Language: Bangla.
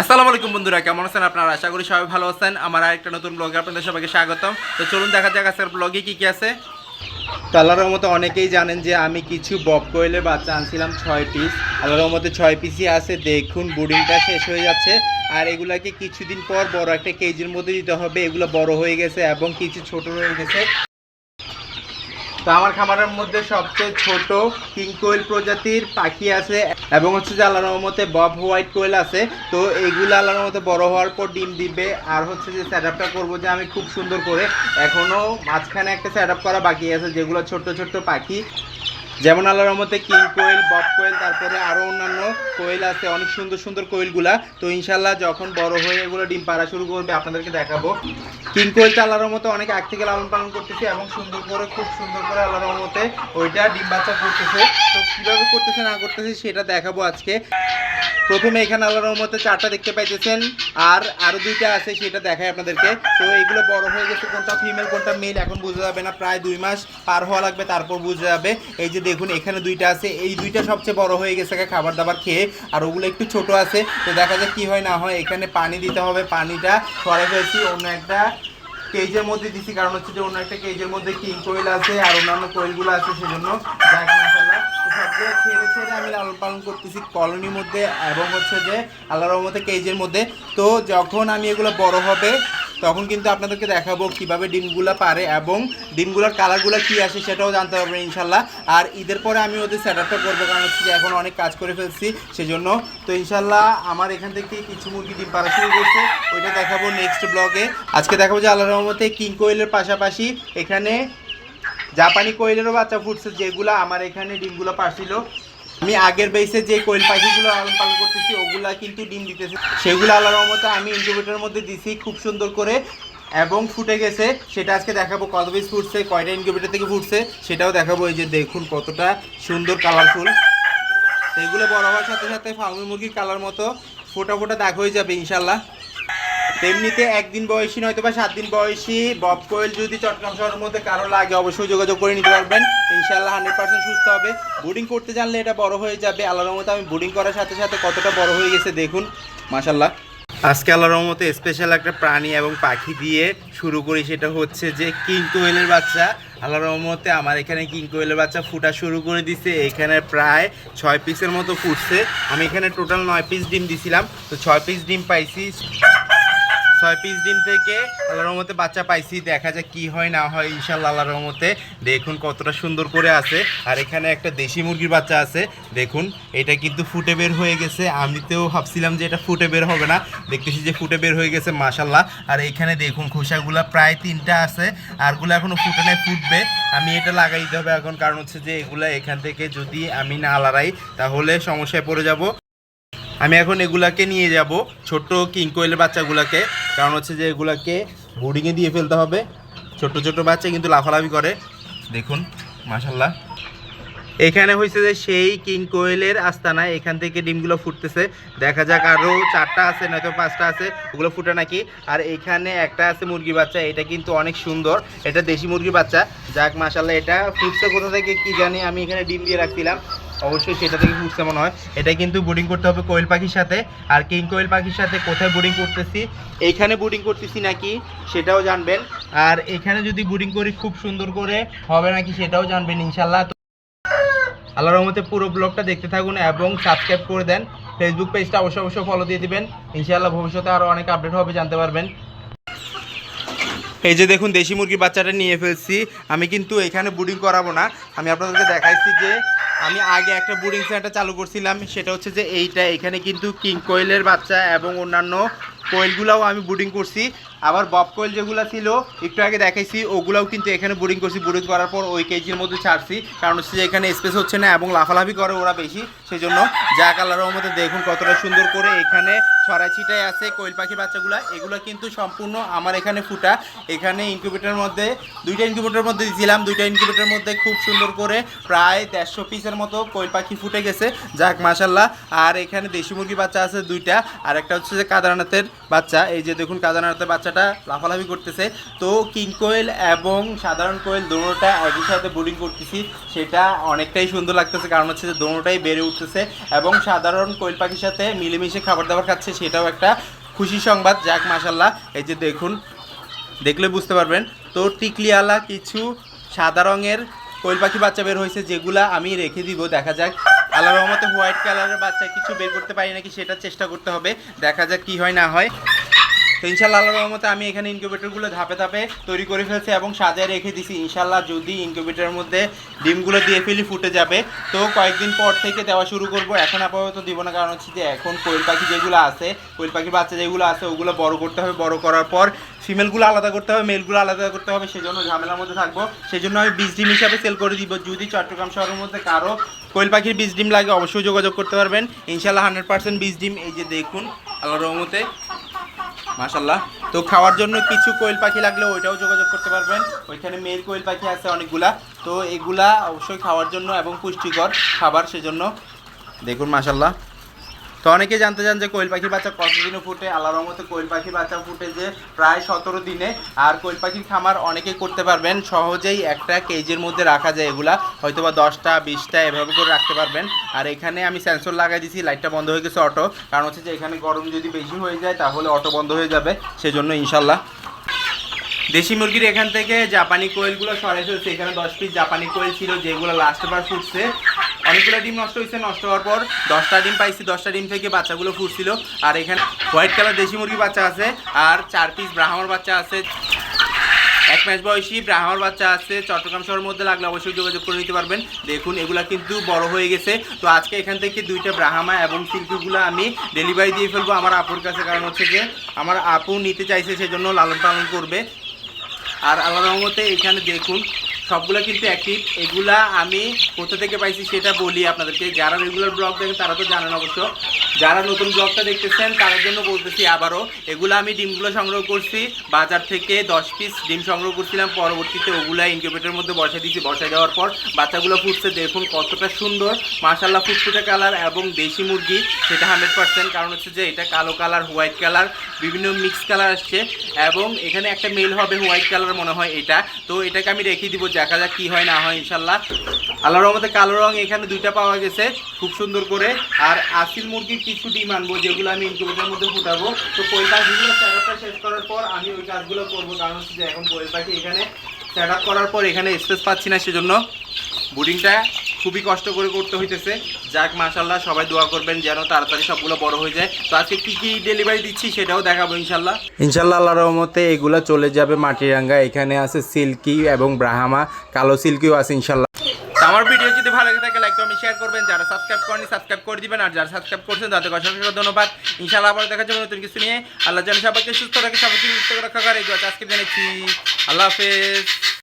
আসসালামু আলাইকুম বন্ধুরা, কেমন আছেন আপনারা? আশা করি সবাই ভালো আছেন। আমার আরেকটা নতুন ব্লগে আপনাদের সবাইকে স্বাগতম। তো চলুন দেখা যাক আজকের ব্লগে কি কি আছে। তো আল্লাহর মতো অনেকেই জানেন যে আমি কিছু বব কোয়েলের বাচ্চা আনছিলাম, ছয় পিস আল্লাহর মতো ছয় পিসই আছে। দেখুন বুডিংটা শেষ হয়ে যাচ্ছে। আর এগুলাকে কিছুদিন পর বড় একটা কেজির মধ্যে দিতে হবে। এগুলো বড় হয়ে গেছে এবং কিছু ছোট হয়ে গেছে। তো আমার খামারের মধ্যে সবচেয়ে ছোট কিং কোয়েল প্রজাতির পাখি আছে এবং হচ্ছে যে আল্লাহর রহমতে বব হোয়াইট কোয়েল আছে। তো এগুলো আল্লাহর রহমতে বড় হওয়ার পর ডিম দিবে। আর হচ্ছে যে সেট আপটা করব যে আমি খুব সুন্দর করে। এখনও মাঝখানে একটা সেট আপ করা বাকি আছে যেগুলো ছোট্ট ছোট্ট পাখি। যেমন আল্লাহর রহমতে কিং কোয়েল বব কোয়েল তারপরে আরও অন্যান্য কোয়েল আছে, অনেক সুন্দর সুন্দর কোয়েলগুলা তো ইনশাল্লাহ যখন বড় হয়ে এগুলো ডিম পাড়া শুরু করবে, আপনাদেরকে দেখাবো। কিং কোয়েলটা আল্লাহর রহমতে অনেক আগ থেকে লালন পালন করতেছে এবং সুন্দর করে, খুব সুন্দর করে আল্লাহর রহমতে ওইটা ডিম বাচ্চা করতেছে। তো কীভাবে করতেছে, না করতেছে, সেটা দেখাবো আজকে। প্রথমে এখানে আল্লাহর রহমতে চারটা দেখতে পাইতেছেন, আর আরও দুইটা আছে, সেটা দেখায় আপনাদেরকে। তো এগুলো বড় হয়ে গেছে, কোনটা ফিমেল কোনটা মেল এখন বোঝা যাবে না, প্রায় দুই মাস পার হওয়া লাগবে, তারপর বোঝা যাবে। এই যে দেখুন, এখানে দুইটা আছে। এই দুইটা সবচেয়ে বড় হয়ে গেছে খাবার দাবার খেয়ে, আর ওগুলো একটু ছোট আছে। তো দেখা যাক কি হয় না হয়। এখানে পানি দিতে হবে। পানিটা সরে ফেলছি। অন্য একটা কেজের মধ্যে দিছি। কারণ হচ্ছে যে অন্য একটা কেজের মধ্যে কিং কোয়েল আছে আর অন্যান্য কোয়েলগুলো আছে সেজন্য যাক ছেড়ে ছেড়ে আমি লালন পালন করতেছি কলোনির মধ্যে এবং হচ্ছে যে আল্লাহর রহমতে কেজের মধ্যে। তো যখন আমি এগুলো বড় হবে তখন কিন্তু আপনাদেরকে দেখাবো কীভাবে ডিমগুলো পারে এবং ডিমগুলোর কালারগুলো কি আসে সেটাও জানতে পারবেন ইনশাল্লাহ। আর ঈদের পরে আমি ওদের আপটা করব কারণ হচ্ছে যে এখন অনেক কাজ করে ফেলছি, সেজন্য তো ইনশাল্লাহ আমার এখান থেকে কিছু মুরগি ডিম পাড়া শুরু করছে, ওইটা দেখাবো নেক্সট ব্লগে আজকে দেখাবো যে আল্লাহ রহমতে কিং কোয়েলের পাশাপাশি এখানে জাপানি কোয়েলেরও বাচ্চা ফুটছে, যেগুলো আমার এখানে ডিমগুলো পারছিল আমি আগের বেসে যে কোয়েল পাখিগুলো লালন পালন করতেছি, ওগুলা কিন্তু ডিম দিতেছে। সেগুলো আল্লাহর রহমতে আমি ইনকিউবেটরের মধ্যে দিছি খুব সুন্দর করে, এবং ফুটে গেছে। সেটা আজকে দেখাবো কত পিস ফুটছে, কয়টা ইনকিউবেটর থেকে ফুটছে, সেটাও দেখাবো। এই যে দেখুন কতটা সুন্দর কালারফুল এগুলো বড় হওয়ার সাথে সাথে ফার্মি মুরগির কালার মতো ফোটা ফোটা দাগ হয়ে যাবে, ইনশাল্লাহ। তেমনিতে একদিন বয়সী নয়তো বা সাত দিন বয়সী বব কোয়েল যদি চট্টগ্রাম শহরের মধ্যে কারও লাগে, অবশ্যই যোগাযোগ করে নিতে পারবেন। ইনশাল্লাহ হান্ড্রেড পার্সেন্ট সুস্থ হবে। বোর্ডিং করতে জানলে এটা বড় হয়ে যাবে। আল্লাহর মতো আমি বোর্ডিং করার সাথে সাথে কতটা বড় হয়ে গেছে দেখুন। মাশাল্লাহ আজকে আল্লাহর রহমতে স্পেশাল একটা প্রাণী এবং পাখি দিয়ে শুরু করি। সেটা হচ্ছে যে কিং কোয়েলের বাচ্চা। আল্লাহর রহমতে আমার এখানে কিং কোয়েলের বাচ্চা ফুটা শুরু করে দিছে। এখানে প্রায় ছয় পিসের মতো ফুটছে। আমি এখানে টোটাল নয় পিস ডিম দিছিলাম। তো ছয় পিস ডিম পাইছি। ছয় পিস ডিম থেকে আল্লাহর রহমতে বাচ্চা পাইছি, দেখা যাক কি হয়, না হয় ইনশাল্লাহ আল্লাহ রহমতে। দেখুন কতটা সুন্দর করে আছে। আর এখানে একটা দেশি মুরগির বাচ্চা আছে। দেখুন, এটা কিন্তু ফুটে বের হয়ে গেছে। আমি তো ভাবছিলাম যে এটা ফুটে বের হবে না। দেখতেছি যে ফুটে বের হয়ে গেছে মাশাল্লাহ আর এখানে দেখুন, খোসাগুলা প্রায় তিনটা আছে। আরগুলো এখনও ফুটে নাই, ফুটবে। আমি এটা লাগাই দিতে হবে এখন, কারণ হচ্ছে যে এগুলা এখান থেকে যদি আমি না লড়াই, তাহলে সমস্যায় পড়ে যাব। আমি এখন এগুলাকে নিয়ে যাব ছোট কিং কোয়েলের বাচ্চাগুলাকে। কারণ হচ্ছে যে এগুলাকে বোর্ডিংয়ে দিয়ে ফেলতে হবে। ছোট ছোট বাচ্চা কিন্তু লাফালাফি করে। দেখুন মাশাল্লাহ এখানে হয়েছে যে সেই কিং কোয়েলের আস্তানায় এখান থেকে ডিমগুলো ফুটতেছে। দেখা যাক আরও চারটা আছে, নয়তো পাঁচটা আছে, ওগুলো ফুটে নাকি? আর এখানে একটা আছে মুরগি বাচ্চা, এটা কিন্তু অনেক সুন্দর। এটা দেশি মুরগি বাচ্চা। যাক মাশাল্লাহ এটা ফুটছে কোথা থেকে কি জানি, আমি এখানে ডিম দিয়ে রাখছিলাম। অবশ্যই সেটা থেকে ফুটছে মনে হয়। এটা কিন্তু বোর্ডিং করতে হবে কোয়েল পাখির সাথে। আর কিং কোয়েল পাখির সাথে কোথায় বোর্ডিং করতেছি? এইখানে বোর্ডিং করতেছি নাকি? সেটাও জানবেন। আর এখানে যদি বোর্ডিং করি খুব সুন্দর করে হবে নাকি সেটাও জানবেন ইনশাল্লাহ। তো আল্লাহর রহমতে পুরো ব্লগটা দেখতে থাকুন এবং সাবস্ক্রাইব করে দেন। ফেসবুক পেজটা অবশ্যই অবশ্যই ফলো দিয়ে দিবেন। ইনশাআল্লাহ ভবিষ্যতে আরও অনেক আপডেট হবে, জানতে পারবেন। এই যে দেখুন, দেশি মুরগির বাচ্চাটা নিয়ে ফেলছি। আমি কিন্তু এখানে বুডিং করাবো না। আমি আপনাদেরকে দেখাইছি যে, আমি আগে একটা বুডিং সেন্টার চালু করছিলাম। সেটা হচ্ছে যে, এইটা এখানে কিন্তু কিং কোয়েলের বাচ্চা এবং অন্যান্য কোয়েলগুলাও আমি বুডিং করছি। আবার বব কোয়েল যেগুলো ছিল, একটু আগে দেখাইছি, ওগুলাও কিন্তু এখানে বুডিং করছি বুডিং করার পর ওই কেজির মধ্যে ছাড়ছি। কারণ হচ্ছে যে এখানে স্পেস হচ্ছে না এবং লাফালাফি করে ওরা বেশি সেই জন্য যা কালারের মধ্যে দেখুন কতটা সুন্দর করে এখানে ছড়াই ছিটাই আছে কোয়েল পাখি বাচ্চাগুলো। এগুলো কিন্তু সম্পূর্ণ আমার এখানে ফুটা। এখানে ইনকিউবেটরের মধ্যে, দুইটা ইনকিউবেটরের মধ্যে দিয়েছিলাম। দুইটা ইনকিউবেটরের মধ্যে খুব সুন্দর করে প্রায় দেড়শো পিসের মতো কোয়েল পাখি ফুটে গেছে। যাক মাসাল্লাহ আর এখানে দেশি মুরগি বাচ্চা আছে দুইটা। আর একটা হচ্ছে যে কাদারনাথের বাচ্চা, এই যে দেখুন বাচ্চা বাচ্চাটা লাফালাফি করতেছে। তো কিং কোয়েল এবং সাধারণ কোয়েল দোনোটা একই সাথে বোর্ডিং করতেছি, সেটা অনেকটাই সুন্দর লাগতেছে, কারণ হচ্ছে যে দোনোটাই বেড়ে উঠতেছে এবং সাধারণ কোয়েল পাখির সাথে মিলেমিশে খাবার দাবার খাচ্ছে, সেটাও একটা খুশি সংবাদ, যাক মাসাল্লাহ এই যে দেখুন, দেখলে বুঝতে পারবেন। তো টিকলিওয়ালা কিছু সাদা রঙের কোয়েল পাখি বাচ্চা বের হয়েছে, যেগুলা আমি রেখে দিব, দেখা যাক আল্লাহ রহমতে হোয়াইট কালারের বাচ্চা কিছু বের করতে পারি নাকি সেটা চেষ্টা করতে হবে। দেখা যাক কি হয়, না হয়। তো ইনশাল্লাহ আল্লাহ রহমতে আমি এখানে ইনকিউবেটরগুলো ধাপে ধাপে তৈরি করে ফেলছি এবং সাজায় রেখে দিছি। ইনশাল্লাহ যদি ইনকিউবেটরের মধ্যে ডিমগুলো দিয়ে ফেলি, ফুটে যাবে। তো কয়েকদিন পর থেকে দেওয়া শুরু করব। এখন আপাতত দিব না, কারণ হচ্ছে যে এখন কোয়েল পাখি যেগুলো আছে, কোয়েল পাখির বাচ্চা যেগুলো আছে, ওগুলো বড় করতে হবে। বড় করার পর ফিমেলগুলো আলাদা করতে হবে মেলগুলো আলাদা করতে হবে। সেজন্য ঝামেলার মধ্যে থাকব। সেই জন্য আমি বীজ ডিম হিসাবে সেল করে দিব। যদি চট্টগ্রাম শহরের মধ্যে কারও কোয়েল পাখির বীজ ডিম লাগে, অবশ্যই যোগাযোগ করতে পারবেন। ইনশাল্লাহ হান্ড্রেড পার্সেন্ট বীজ ডিম। এই যে দেখুন আল্লাহ রহমতে মাশাল্লাহ তো খাওয়ার জন্য কিছু কোয়েল পাখি লাগলে ওইটাও যোগাযোগ করতে পারবেন। ওইখানে মেল কোয়েল পাখি আছে অনেকগুলা। তো এগুলা অবশ্যই খাওয়ার জন্য এবং পুষ্টিকর খাবার সেজন্য। দেখুন মাশাল্লাহ তো অনেকে জানতে চান যে কোয়েল পাখির বাচ্চা কতদিনে ফুটে? আল্লাহর রহমতে কোয়েল পাখির বাচ্চা ফুটে যে প্রায় সতেরো দিনে। আর কোয়েল পাখির খামার অনেকে করতে পারবেন, সহজেই একটা কেজির মধ্যে রাখা যায় এগুলা। হয়তো বা দশটা, বিশটা, এভাবে করে রাখতে পারবেন। আর এখানে আমি সেন্সর লাগাই দিয়েছি লাইটটা বন্ধ হয়ে গেছে অটো কারণ হচ্ছে যে এখানে গরম যদি বেশি হয়ে যায়, তাহলে অটো বন্ধ হয়ে যাবে। সেজন্য ইনশাল্লাহ। দেশি মুরগির এখান থেকে জাপানি কোয়েলগুলো সরাই ফেলছে। এখানে দশ পিস জাপানি কোয়েল ছিল, যেগুলো লাস্ট বার ফুটছে। অনেকগুলো ডিম নষ্ট হয়েছে, নষ্ট হওয়ার পর দশটা ডিম পাইছি, দশটা ডিম থেকে বাচ্চাগুলো ফুটছিল আর এখানে হোয়াইট কালার দেশি মুরগি বাচ্চা আছে, আর চার পিস ব্রাহ্মণ বাচ্চা আছে। এক ম্যাচ বয়সী ব্রাহ্মণ বাচ্চা আছে, চট্টগ্রাম শহরের মধ্যে লাগলে অবশ্যই যোগাযোগ করে নিতে পারবেন। দেখুন, এগুলা কিন্তু বড় হয়ে গেছে। তো আজকে এখান থেকে দুইটা ব্রাহ্মা এবং সিল্কিগুলো আমি ডেলিভারি দিয়ে ফেলব আমার আপুর কাছে। কারণ হচ্ছে যে, আমার আপু নিতে চাইছে, সেজন্য লালন পালন করবে। আর আল্লাহ রহমতে এখানে দেখুন সবগুলো কিন্তু অ্যাক্টিভ এগুলা আমি কোথা থেকে পাইছি সেটা বলি আপনাদেরকে। যারা রেগুলার ব্লগ দেখেন তারা তো জানেন অবশ্য। যারা নতুন ব্লগটা দেখতেছেন, তাদের জন্য বলতেছি আবারও, এগুলো আমি ডিমগুলো সংগ্রহ করছি। বাজার থেকে দশ পিস ডিম সংগ্রহ করছিলাম। পরবর্তীতে ওগুলা ইনকিউবেটরের মধ্যে বসাই দিয়েছি। বসাই দেওয়ার পর বাচ্চাগুলো ফুটছে। দেখুন কতটা সুন্দর। মার্শাল্লাহ ফুটফুটে কালার এবং দেশি মুরগি, সেটা হান্ড্রেড পার্সেন্ট কারণ হচ্ছে যে এটা কালো কালার হোয়াইট কালার, বিভিন্ন মিক্স কালার আসছে। এবং এখানে একটা মেল হবে হোয়াইট কালার মনে হয় এটা। তো এটাকে আমি রেখে দিব দেখা যাক কি হয়, না হয়, ইনশাল্লাহ। আল্লাহর রহমতে কালো রং এখানে দুইটা পাওয়া গেছে, খুব সুন্দর করে। আর আসিল মুরগির কিছু ডিম আনব, যেগুলো আমি ইনকিউবেটের মধ্যে ফুটাবো। তো কোয়েল পাখিগুলো সেটআপটা শেষ করার পর আমি ওই কাজগুলো করব। কারণ হচ্ছে যে এখন কোয়েল পাখি এখানে সেট করার পর এখানে স্পেস পাচ্ছি না, সেজন্য বুডিংটা খুবই কষ্ট করে করতে হইতেছে। যাক মাশাল্লাহ সবাই দোয়া করবেন যেন তাড়াতাড়ি সবগুলো বড় হয়ে যায়। তো আজকে কি কি ডেলিভারি দিচ্ছি সেটাও দেখাবো ইনশাল্লাহ ইনশাল্লাহ আল্লাহ রহমতে এগুলো চলে যাবে মাটিরাঙ্গা। এখানে আছে সিল্কি এবং ব্রাহামা। কালো সিল্কিও আছে ইনশাল্লাহ তো আমার ভিডিও যদি ভালো লাগে থাকে লাইক কমেন্ট শেয়ার করবেন। যারা সাবস্ক্রাইব করেনি সাবস্ক্রাইব করে দিবেন। আর যারা সাবস্ক্রাইব করছেন তাদের অসংখ্য ধন্যবাদ। ইনশাল্লাহ আবার দেখা যাবে নতুন কিছু নিয়ে। আল্লাহ যেন সবাইকে সুস্থ রাখে সবাইকে সুস্থ রাখা করে। আজকে জানাচ্ছি আল্লাহ হাফেজ।